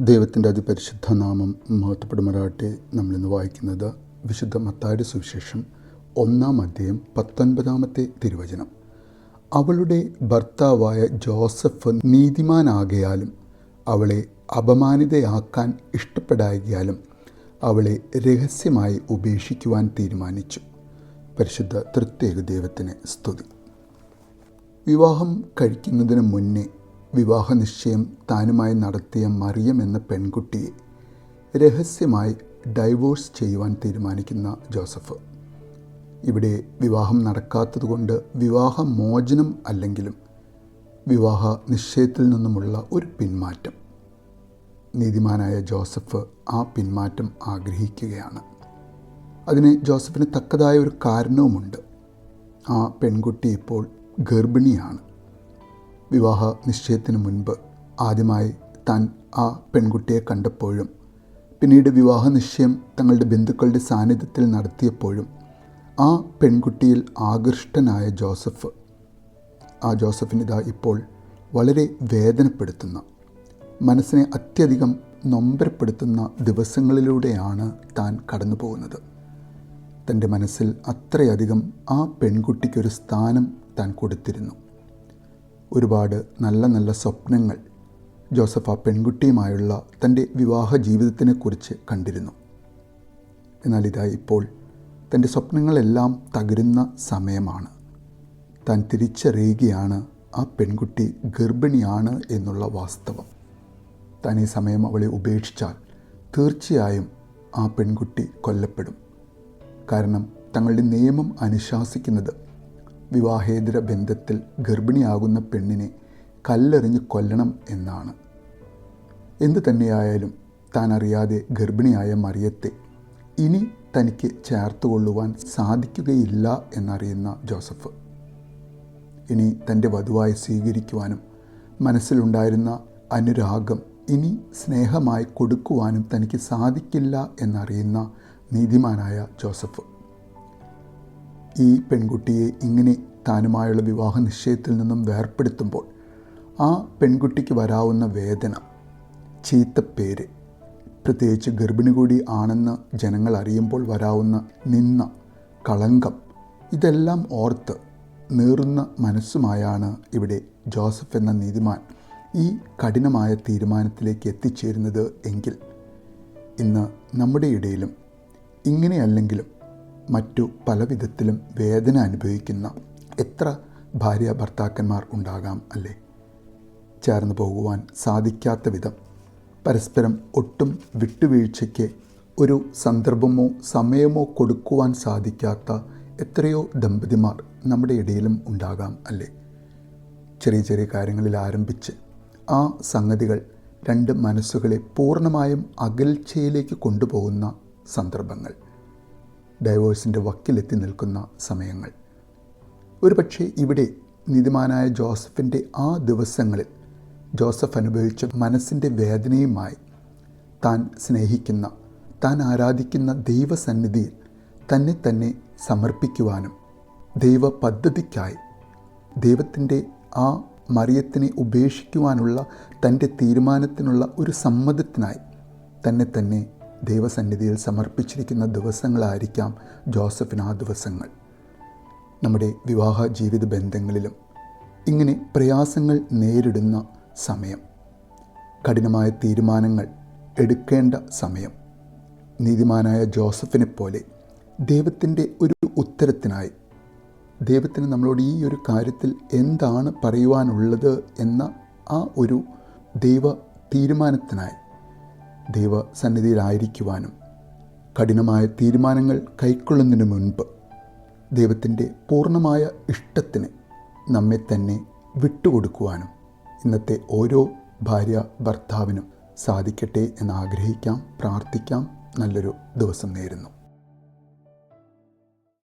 ദൈവത്തിന്റെ അതിപരിശുദ്ധ നാമം മഹത്വപ്പെടുമാറാട്ടെ നമ്മളിന്ന് വായിക്കുന്നത് വിശുദ്ധ മത്തായുടെ സുവിശേഷം ഒന്നാം അധ്യായം പത്തൊൻപതാമത്തെ തിരുവചനം. അവളുടെ ഭർത്താവായ ജോസഫ് നീതിമാനാകയാലും അവളെ അപമാനിതയാക്കാൻ ഇഷ്ടപ്പെടാകിയാലും അവളെ രഹസ്യമായി ഉപേക്ഷിക്കുവാൻ തീരുമാനിച്ചു. പരിശുദ്ധ തൃത്യേക ദൈവത്തിന് സ്തുതി. വിവാഹം കഴിക്കുന്നതിന് മുന്നേ വിവാഹ നിശ്ചയം താനുമായി നടത്തിയ മറിയം എന്ന പെൺകുട്ടിയെ രഹസ്യമായി ഡൈവോഴ്സ് ചെയ്യുവാൻ തീരുമാനിക്കുന്ന ജോസഫ്. ഇവിടെ വിവാഹം നടക്കാത്തതുകൊണ്ട് വിവാഹ മോചനം അല്ലെങ്കിലും വിവാഹ നിശ്ചയത്തിൽ നിന്നുമുള്ള ഒരു പിന്മാറ്റം. നീതിമാനായ ജോസഫ് ആ പിന്മാറ്റം ആഗ്രഹിക്കുകയാണ്. അതിന് ജോസഫിന് തക്കതായ ഒരു കാരണവുമുണ്ട്. ആ പെൺകുട്ടി ഇപ്പോൾ ഗർഭിണിയാണ്. വിവാഹ നിശ്ചയത്തിന് മുൻപ് ആദ്യമായി താൻ ആ പെൺകുട്ടിയെ കണ്ടപ്പോഴും പിന്നീട് വിവാഹ നിശ്ചയം തങ്ങളുടെ ബന്ധുക്കളുടെ സാന്നിധ്യത്തിൽ നടത്തിയപ്പോഴും ആ പെൺകുട്ടിയിൽ ആകൃഷ്ടനായ ജോസഫ്. ആ ജോസഫിനിതാ ഇപ്പോൾ വളരെ വേദനപ്പെടുത്തുന്ന മനസ്സിനെ അത്യധികം നൊമ്പരപ്പെടുത്തുന്ന ദിവസങ്ങളിലൂടെയാണ് താൻ കടന്നു പോകുന്നത് തന്റെ മനസ്സിൽ അത്രയധികം ആ പെൺകുട്ടിക്കൊരു സ്ഥാനം താൻ കൊടുത്തിരുന്നു. ഒരുപാട് നല്ല നല്ല സ്വപ്നങ്ങൾ ജോസഫ് ആ പെൺകുട്ടിയുമായുള്ള തന്റെ വിവാഹ ജീവിതത്തിനെക്കുറിച്ച് കണ്ടിരുന്നു. എന്നാൽ ഇതാ ഇപ്പോൾ തന്റെ സ്വപ്നങ്ങളെല്ലാം തകരുന്ന സമയമാണ്. താൻ തിരിച്ചറിയുകയാണ് ആ പെൺകുട്ടി ഗർഭിണിയാണ് എന്നുള്ള വാസ്തവം. താൻ ഈ സമയം അവളെ ഉപേക്ഷിച്ചാൽ തീർച്ചയായും ആ പെൺകുട്ടി കൊല്ലപ്പെടും. കാരണം തങ്ങളുടെ നിയമം അനുശാസിക്കുന്നത് വിവാഹേതര ബന്ധത്തിൽ ഗർഭിണിയാകുന്ന പെണ്ണിനെ കല്ലെറിഞ്ഞ് കൊല്ലണം എന്നാണ്. എന്തു തന്നെയായാലും താൻ അറിയാതെ ഗർഭിണിയായ മറിയത്തെ ഇനി തനിക്ക് ചേർത്തുകൊള്ളുവാൻ സാധിക്കുകയില്ല എന്നറിയുന്ന ജോസഫ്. ഇനി തന്റെ വധുവായി സ്വീകരിക്കുവാനും മനസ്സിലുണ്ടായിരുന്ന അനുരാഗം ഇനി സ്നേഹമായി കൊടുക്കുവാനും തനിക്ക് സാധിക്കില്ല എന്നറിയുന്ന നീതിമാനായ ജോസഫ്. ഈ പെൺകുട്ടിയെ ഇങ്ങനെ താനുമായുള്ള വിവാഹ നിശ്ചയത്തിൽ നിന്നും വേർപ്പെടുത്തുമ്പോൾ ആ പെൺകുട്ടിക്ക് വരാവുന്ന വേദന ചീത്തപ്പേര് പ്രത്യേകിച്ച് ഗർഭിണി കൂടി ആണെന്ന് ജനങ്ങൾ അറിയുമ്പോൾ വരാവുന്ന നിന്ന കളങ്കം ഇതെല്ലാം ഓർത്ത് നീറുന്ന മനസ്സുമായാണ് ഇവിടെ ജോസഫ് എന്ന നീതിമാൻ ഈ കഠിനമായ തീരുമാനത്തിലേക്ക് എത്തിച്ചേരുന്നത് എങ്കിൽ ഇന്ന് നമ്മുടെ ഇടയിലും ഇങ്ങനെയല്ലെങ്കിലും മറ്റു പല വിധത്തിലും വേദന അനുഭവിക്കുന്ന എത്ര ഭാര്യ ഭർത്താക്കന്മാർ ഉണ്ടാകാം അല്ലേ? ചേർന്ന് പോകുവാൻ സാധിക്കാത്ത വിധം പരസ്പരം ഒട്ടും വിട്ടുവീഴ്ചയ്ക്ക് ഒരു സന്ദർഭമോ സമയമോ കൊടുക്കുവാൻ സാധിക്കാത്ത എത്രയോ ദമ്പതിമാർ നമ്മുടെ ഇടയിലും ഉണ്ടാകാം അല്ലേ? ചെറിയ ചെറിയ കാര്യങ്ങളിൽ ആരംഭിച്ച് ആ സംഗതികൾ രണ്ട് മനസ്സുകളെ പൂർണമായും അകൽച്ചയിലേക്ക് കൊണ്ടുപോകുന്ന സന്ദർഭങ്ങൾ. ഡൈവേഴ്സിന്റെ വക്കിലെത്തി നിൽക്കുന്ന സമയങ്ങൾ. ഒരുപക്ഷെ ഇവിടെ നീതിമാനായ ജോസഫിന്റെ ആ ദിവസങ്ങളിൽ ജോസഫ് അനുഭവിച്ച മനസ്സിന്റെ വേദനയുമായി താൻ സ്നേഹിക്കുന്ന താൻ ആരാധിക്കുന്ന ദൈവസന്നിധിയിൽ തന്നെ തന്നെ സമർപ്പിക്കുവാനും ദൈവ പദ്ധതിക്കായി ദൈവത്തിന്റെ ആ മറിയത്തിനെ ഉപേക്ഷിക്കുവാനുള്ള തന്റെ തീരുമാനത്തിനുള്ള ഒരു സമ്മതത്തിനായി തന്നെ തന്നെ ദൈവസന്നിധിയിൽ സമർപ്പിച്ചിരിക്കുന്ന ദിവസങ്ങളായിരിക്കാം ജോസഫിന് ആ ദിവസങ്ങൾ. നമ്മുടെ വിവാഹ ജീവിത ബന്ധങ്ങളിലും ഇങ്ങനെ പ്രയാസങ്ങൾ നേരിടുന്ന സമയം. കഠിനമായ തീരുമാനങ്ങൾ എടുക്കേണ്ട സമയം. നീതിമാനായ ജോസഫിനെ പോലെ ദൈവത്തിന്റെ ഒരു ഉത്തരത്തിനായി. ദൈവത്തിന് നമ്മളോട് ഈ ഒരു കാര്യത്തിൽ എന്താണ് പറയുവാനുള്ളത് എന്ന ആ ഒരു ദൈവ തീരുമാനത്തിനായി ദൈവ സന്നിധിയിലായിരിക്കുവാനും കഠിനമായ തീരുമാനങ്ങൾ കൈക്കൊള്ളുന്നതിന് മുൻപ് ദൈവത്തിന്റെ പൂർണമായ ഇഷ്ടത്തിന് നമ്മെ തന്നെ വിട്ടുകൊടുക്കുവാനും ഇന്നത്തെ ഓരോ ഭാര്യ ഭർത്താവിനും സാധിക്കട്ടെ എന്ന് ആഗ്രഹിക്കാം പ്രാർത്ഥിക്കാം. നല്ലൊരു ദിവസം നേരുന്നു.